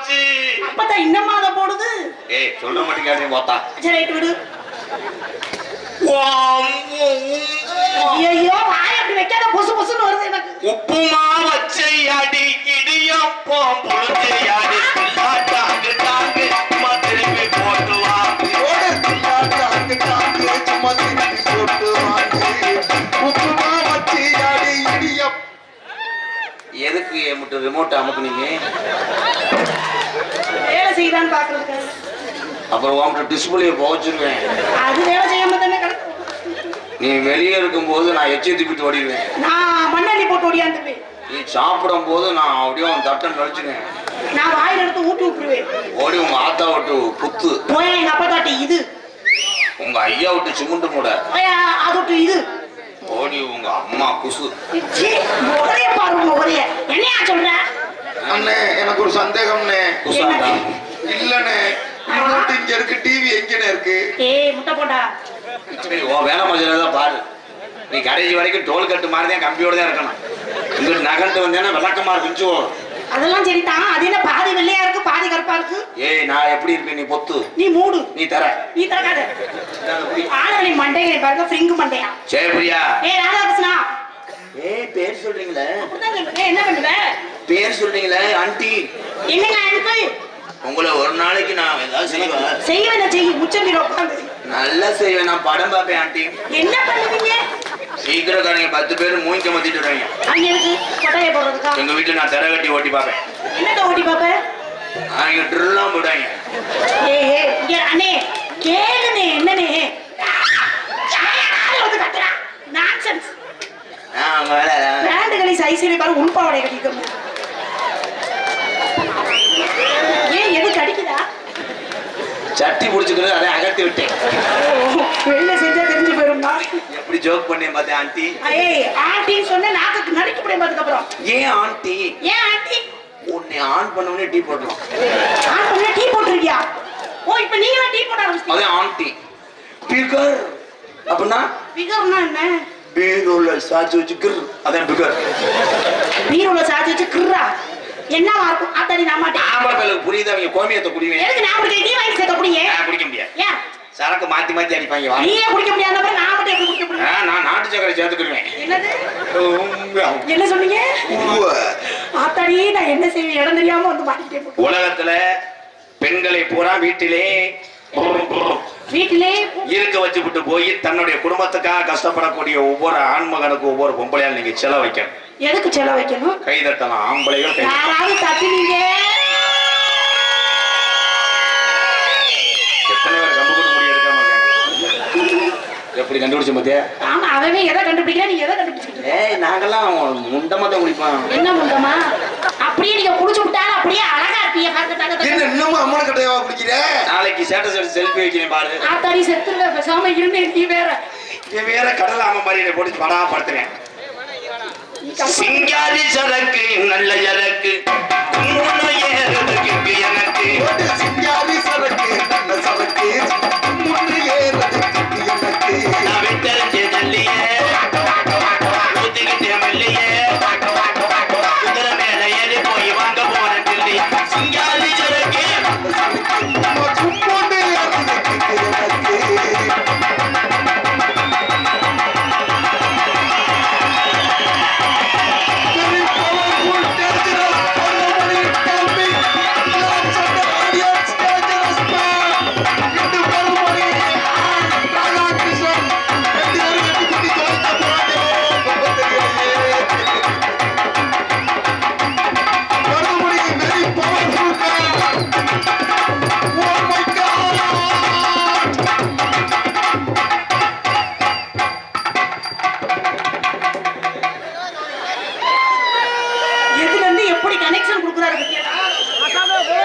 போச்சு. அப்பதான் இன்னமா அதை போடுது? ஏய் சொல்ல மாட்டேங்காதே போத்தா சரி ரைட் விடு. ஐயோ வாய் அப்படி வைக்காத பொசு பொசுன்னு வருது எனக்கு. உப்புமா வச்சையாடி இடியப்பம் பொழுதையாடி டாங்கு டாங்கு சும்மா திருப்பி ரிமோட் அமுக்குனீங்க வேலை செய்யலான்னு பாக்குறதுக்கு அப்புறம் உன்கிட்ட டிஸ்பிளே போச்சிருவேன் அது வேலை செய்யாம தானே நீ வெளியே இருக்கும்போது நான் எச்சி துப்பிட்டு ஓடிடுவேன். நான் மண்ணள்ளி போட்டு ஓடியாந்துருவேன். நீ சாப்பிடும் போது நான் அப்படியே உன் தட்டை நடிச்சுவேன் நான் வாயில எடுத்து ஊட்டி விட்டுருவேன். ஓடி உங்க ஆத்தா விட்டு புத்து. எங்க அப்பா தாட்டி இது. உங்க ஐயா விட்டு சிமுண்டு மூட. அது விட்டு இது. ஓடி உங்க அம்மா குசு. சீ, முகரைய பாரு முகரைய என்னையா சொல்ற? அண்ணே எனக்கு ஒரு சந்தேகம்ண்ணே. குசாண்டா இல்லண்ணே ரிமோட் இங்க இருக்கு டிவி எங்கண்ணே இருக்கு? ஏய் முட்டை சரி, உன் வேலை மஜில தான் பாரு. நீ கடைசி வரைக்கும் டோல் கட்டு மாதிரி தான் கம்பியோட தான் இருக்கணும். இங்கிட்டு நகர்ந்து வந்தேன்னா விளக்கமா இருந்துச்சு அதெல்லாம் சரிதான் அது என்ன பாதி வெள்ளையா இருக்கு பாதி கருப்பா இருக்கு? ஏய் நான் எப்படி இருக்கேன் நீ பொத்து. நீ மூடு. நீ தர. நீ திறக்காத ஆளுகளை மண்டையை பாருங்க ஃப்ரிங்கு மண்டையா? ஜெயபிரியா. ஏய் ராதாகிருஷ்ணா. ஏய் பேர் சொல்றீங்களே? என்ன பண்ணுவ? பேர் சொல்றீங்களே ஆண்டி? என்னங்க அங்கிள் உங்களை ஒரு நாளைக்கு நான் ஏதாவது செய்வேன். செய்வன செய் முச்சந்திர உட்காந்து நல்லா செய்வேன் நான் படம் பார்ப்பேன் ஆண்டி. என்ன பண்ணுவீங்க? சீக்கிரக்காரங்க பத்து பேர் மூஞ்ச மத்திட்டு எதுக்கு? கொட்டையை போடுறதுக்கா? எங்க வீட்டுல நான் திரை கட்டி ஓட்டி பார்ப்பேன். என்னத்த ஓட்டி பாப்ப அவங்க ட்ரில்லாம் அண்ணே கேளுனே என்னனே நான்சென்ஸ் நான் வேலை பிராண்டுகளை சைஸ்ல பாரு உள்பாவடை கட்டிக்கணும் ஏன் எது கடிக்குதா சட்டி பிடிச்சிக்கிறது அதை அகத்தி விட்டேன். வெளில ஜோக் பண்ணேன் பார்த்தேன் ஆண்டி ஏய் ஆண்டின்னு சொன்ன நாக்கு நடிக்க முடியும் அதுக்கப்புறம். ஏன் ஆண்டி ஏன் ஆண்டி உன்னை ஆன் பண்ண உடனே டீ போடுறோம் ஆன் பண்ண டீ போட்டிருக்கியா? ஓ இப்ப நீங்க டீ போட ஆரம்பிச்சிட்டீங்க? அதே ஆண்டி பிகர். அப்படின்னா? பிகர்னா என்ன? பீரோல சாச்சு வச்சு கிர். அதான் பிகர். பீரோல சாத்தி வச்சு கிர்ரா? என்னவா இருக்கும்? அத்தடி நான் மாட்டேன் ஆம்பளை பேருக்கு புரியுது? அவங்க கோமியத்தை குடிவேன். எதுக்கு நான் குடிக்க நீ வாங்கி சேர்த்த குடிங்க. நான் குடிக்க முடியாது. ஏன் சரக்கு மாத்தி மாத்தி அடிப்பாங்க நீயே குடிக்க முடியாத? அப்புறம் நான் மட்டும் குடிக்க நான் நாட்டு சக்கரை சேர்த்துக்கிடுவேன் என்ன சொன்னீங்க? ஆத்தாடி நான் என்ன செய்வேன்? இடம் தெரியாம வந்து மாட்டிக்கிட்டே உலகத்துல பெண்களை பூரா வீட்டிலே வீட்டிலே? இருக்க வச்சு விட்டு போய் தன்னுடைய குடும்பத்துக்காக கஷ்டப்படக்கூடிய ஒவ்வொரு ஆண்மகனுக்கு ஒவ்வொரு பொம்பளையால் நீங்க செலவு வைக்கணும் எதுக்கு செலவு வைக்கணும் கை தட்டலாம் ஆம்பளைகள் யாராவது தட்டுனீங்க? எப்படி கண்டுபிடிச்ச பத்தியா? ஆமா அவன் எதை கண்டுபிடிக்கிற நீ எதை கண்டுபிடிச்சிட்டு? ஏய் நாங்கெல்லாம் முண்டமா தான் குடிப்போம். என்ன முண்டமா அப்படியே நீங்க குடிச்சு விட்டாலும் அப்படியே அழகா இருப்பீங்க பார்க்கத்தாங்க என்ன இன்னமும் அம்மன கட்டையாவா குடிக்கிற? நாளைக்கு சேட்டை சேட்டை செல்ஃபி வைக்கிறேன் பாரு. ஆத்தாடி செத்துருவேன் பேசாம இருந்து நீ வேற. இவன் வேற கடல ஆம மாதிரி என்னை போட்டு படா படுத்துறேன். நீ சிங்காரி சரக்கு நல்ல சரக்கு. எனக்கு. ஓடு சிங்காரி சரக்கு நல்ல சரக்கு.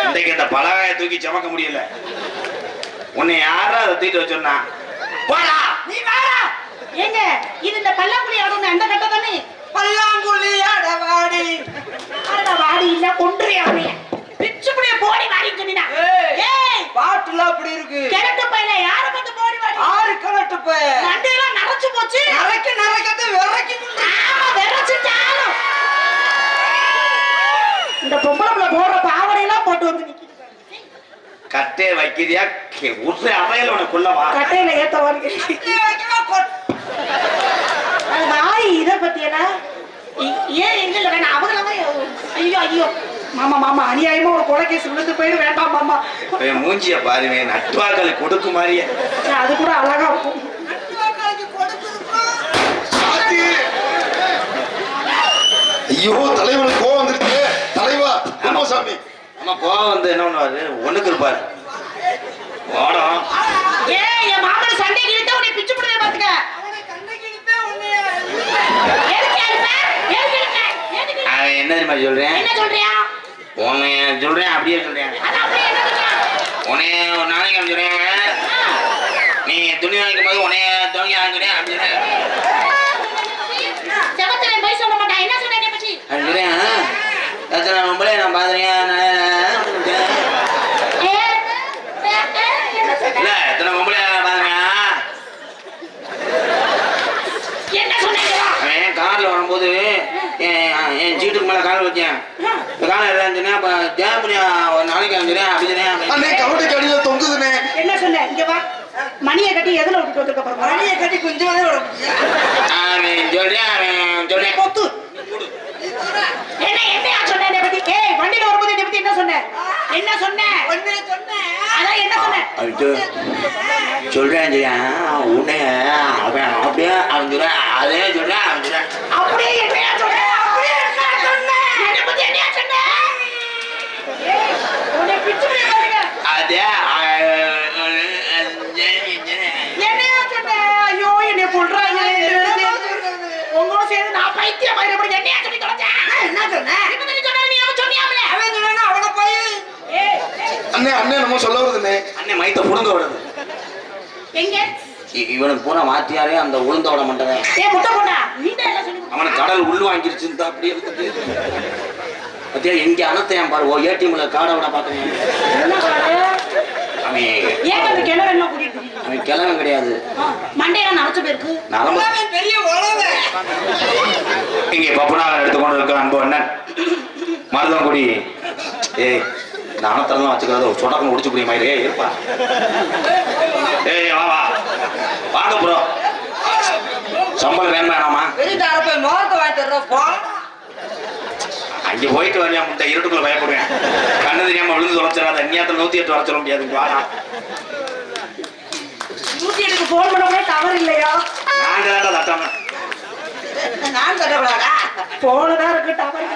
இன்றைக்கு இந்த பலகாய தூக்கி சமக்க முடியல. உன்னை யாரா அதை தூக்கிட்டு வச்சோன்னா போடா! நீ வாடா! ஏங்க இது இந்த பல்லாங்குழி ஆடும் அந்த கட்ட தானே? பல்லாங்குழி அடவாடி ஆடா வாடி இல்ல கொன்றியா அவனைய பிச்சு புடிய போடி வாடி சொன்னா ஏய். பாட்டுல அப்படி இருக்கு. கிழட்டு பையல யார பத்தி போடி வாடி? ஆறு கலட்டு போய் மண்டையெல்லாம் நரைச்சு போச்சு. நரைக்க நரைக்கத்தை விரைக்கி ஆமா இந்த பொம்பளை புள்ள போடுற பாவடையெல்லாம் போட்டு வந்து நிக்குது கட்டே வைக்கிறியா? உற்ற அவையில உனக்கு கொள்ளவா கட்டையில ஏத்த வாங்க வாய் இத பத்தியனா ஏன் எங்க வேணாம் அவங்கள ஐயோ ஐயோ. மாமா மாமா அநியாயமா ஒரு கொலை கேஸ் விழுந்து போயிடு வேண்டாம் மாமா. மூஞ்சிய பாருவே நட்பாக்களை கொடுக்கு மாதிரியே. அது கூட அழகா இருக்கும். ஐயோ தலைவனுக்கு ராமசாமி நம்ம கோவம் வந்து என்ன பண்ணுவாரு? ஒண்ணுக்கு இருப்பாரு. ஓடம் ஏய் என் மாமன சண்டைக்கு இழுத்தா உன்னை பிச்சு புடுவே பாத்துக்க. என்ன தெரியுமா சொல்றேன்? என்ன சொல்றியா? உன்னை சொல்றேன் அப்படியே சொல்றேன்? உன்னைய ஒரு நாளைக்கு சொல்றேன் நீ துணி வாங்கிக்கும் போது உன்னைய துணி வாங்குறேன் அப்படி சொல்றேன் செவத்துல போய் சொல்ல மாட்டான் என்ன சொன்ன என்னை பத்தி அப்படி சொல்றேன் எத்தனை ரொம்பலே நான் பாத்துறேன் ஏ, ஏ, ஏ, என்ன சொன்ன? இல்ல எத்தனை பொம்பளை பாருங்க என்ன சொன்னீங்க அவன் கார்ல வரும்போது என் என் சீட்டுக்கு மேல கால் வச்சேன் எல்லாம் சொன்னேன் ஒரு நாளைக்கு வந்துடுறேன் அப்படி சொன்னேன் அண்ணே கவட்டி கடியில தொங்குதுனே என்ன சொன்ன? இங்க வா. மணியை கட்டி எதுல விட்டுட்டு வந்திருக்க பாருங்க மணியை கட்டி கொஞ்சம் அவன் சொல்றேன் அவன் சொல்றேன். கொத்து. என்ன என்னையா சொன்ன என்னை பத்தி? ஏய் வண்டியில வரும்போது என்னை பத்தி என்ன சொன்ன? என்ன சொன்ன? அதான் என்ன சொன்ன? சொல்றேன் உன்னைய அவன் அப்படியே அவன் சொல்றேன் அதே சொல்றேன் சொல்றேன் அப்படியே என்னையா சொன்ன அப்படியே என்ன சொன்ன என்னை பத்தி என்னையா சொன்ன ஏய், உன்னை பிச்சு பிடி பாருங்க அதே என்னையா சொன்ன ஐயோ என்னை கொல்றாங்க உங்களும் சேர்ந்து நான் பைத்தியம் மாதிரி என்னையா சொல்லி தொலைச்சேன் என்ன சொன்ன இப்ப நீ சொன்ன நீ அவன் சொன்னியாமல அவன் சொன்னா அவன போய் ஏய் ஏய், அண்ணே அண்ணே நம்ம சொல்ல வருதுண்ணே. அண்ணன் மைத்த புடுங்க விடுது எங்க? இவனுக்கு பூரா மாத்தியாரே அந்த உளுந்த விட மாட்டேன் ஏய் முட்டை போடா. நீ தான் எல்லாம் சொல்லி. அவனுக்கு கடல் உள் வாங்கிருச்சு அப்படியே இருக்குது பத்தியா எங்க அனத்தையான் பாரு? ஓ ஏடிஎம்ல காடை விட பாரு அவன்? அவன் கிழவன் கிடையாது. இங்கே பப்புனாக எடுத்துக்கொண்டு இருக்க அன்பு அண்ணன். மருதங்குடி ஏய் இந்த அனத்தரெல்லாம் வச்சுக்கிறது ஒரு சொடக்கம் முடிச்சு புரிய மாதிரி ஏய் இருப்பா. ஏய் வா வா வாங்க ப்ரோ சம்பளம் வேணுமா வேணாமா? அங்கே போயிட்டு வரையா முட்டை இருட்டுக்குள்ள பயப்படுவேன். கண்ணு தெரியாம விழுந்து தொலைச்சிடாத. அந்நியத்தில் நூத்தி எட்டு வர சொல்ல முடியாது வாடா. நூத்தி எட்டுக்கு போன் பண்ண டவர் இல்லையா? நாங்க தாண்டா தட்டாம நான் தட்டப்படாதா போனதா இருக்கு டவர்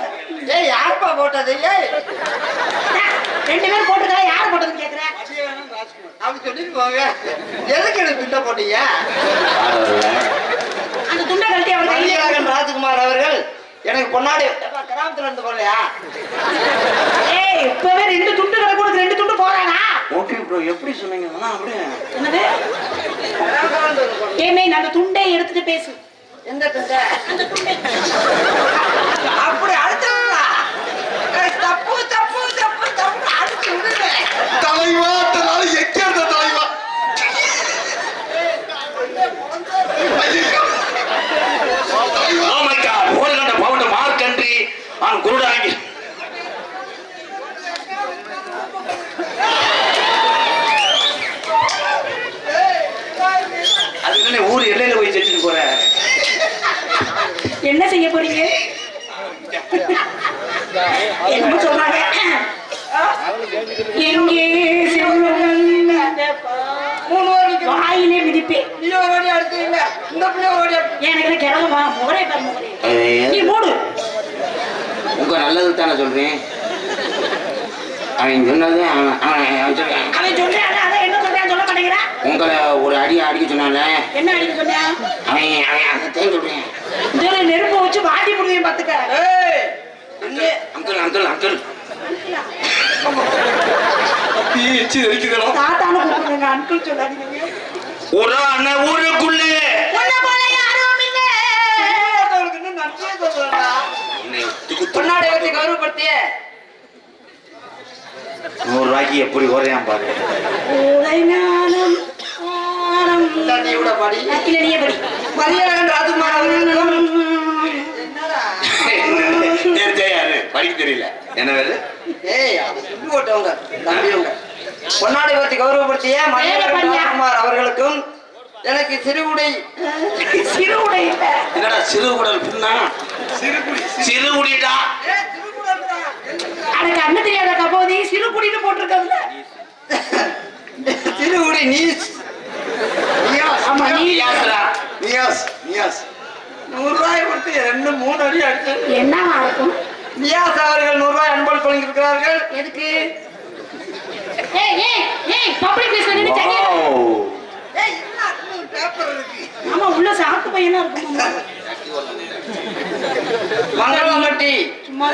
ஏய் யாருப்பா போட்டது? ஏய். ரெண்டு பேரும் போட்டுக்கா யார் போட்டதுன்னு கேக்குறேன் அப்படி சொல்லிட்டு போங்க. எதுக்கு எனக்கு பின்ன போட்டீங்க? அந்த துண்டை கழட்டி அவர் மதியழகன் ராஜ்குமார் அவர்கள் எனக்கு பொன்னாடி கிராமத்துல இருந்து போகலையா? ஏய் இப்பவே ரெண்டு துண்டு கிடக்கு ரெண்டு துண்டு போறானா? ஓகே ப்ரோ எப்படி சொன்னீங்க? அதான் அப்படியே. என்னது? ஏமே அந்த துண்டை எடுத்துட்டு பேசு. எந்த துண்டை? அந்த துண்டை. அப்படி அடிச்சிருந்தா தப்பு தப்பு தப்பு தப்பு அடிச்சு விடுங்க தலைவா தனால எங்க இருந்த தலைவா ஓ மை காட் ஹோல் கண்ட பவுண்ட் மார்க் கண்ட்ரி ஆன் குருடாங்கி அதுக்கு ஊர் எல்லையில போய் செஞ்சுட்டு போற என்ன செய்ய போறீங்க என்ன சொன்னாங்க எங்கே வாயிலே மிதிப்பேன் எனக்கு கிளம்பா முகரே பாரு நீ மூடு உங்க நல்லது தானே சொல்றேன். அவன் சொன்னது அவன் சொல்றான். அவன் சொல்றான் அதான் என்ன சொல்றான் சொல்ல மாட்டேங்கிறான் உங்களை ஒரு அடி அடிக்க சொன்னால. என்ன அடிக்க சொன்னா? அவன் அவன் அதைத்தான் சொல்றேன். நெருப்பு வச்சு வாட்டி முடியும் பாத்துக்க. இல்லே அங்கிள் அங்கிள். அப்படி எச்சி தெரிக்குதெல்லாம் தாத்தானு கூப்பிடுங்க சொல்லாதீங்க. ஊருக்குள்ளே. கௌரவப்படுத்திய. நூறு ரூபாய்க்கு எப்படி ஓடுறான் பாரு. நீ கூட படி. நீயே படி. மதியழகன் ராஜகுமார் அவர்களுக்கும் தெரியாது படிக்க தெரியல. என்ன வேறு ஏய் அது சொல்லி போட்டவங்க தம்பியவங்க. பொன்னாடை பற்றி கௌரவப்படுத்திய? ராஜகுமார் அவர்களுக்கும் எனக்கு சிறுகுடை. சிறு உடை இல்ல. என்னடா சிறுகுடல் புண்ணா? சிறுகுடிடா? அட கண்ணு தெரியாத கபோதி சிறு குடின்னு போட்டிருக்கதுல சிறுகுடி நியாஸ் ஆமா நீ யாசரா நியாஸ் நியாஸ் நூறு ரூபாய் கொடுத்து ரெண்டு மூணு அடி அடிச்சு என்னவா இருக்கும்? நியாஸ் அவர்கள் நூறு ரூபாய் அன்பளிப்பு வழங்கியிருக்கிறார்கள். எதுக்கு? ஏய் ஏய் ஏய் பப்ளிக் பிளேஸ்ல நின்னு சரி ஏய் என்ன பேப்பர் இருக்கு? ஆமா உள்ள சாக்கு பையனா இருக்கும் மங்களம்பட்டி. சும்மா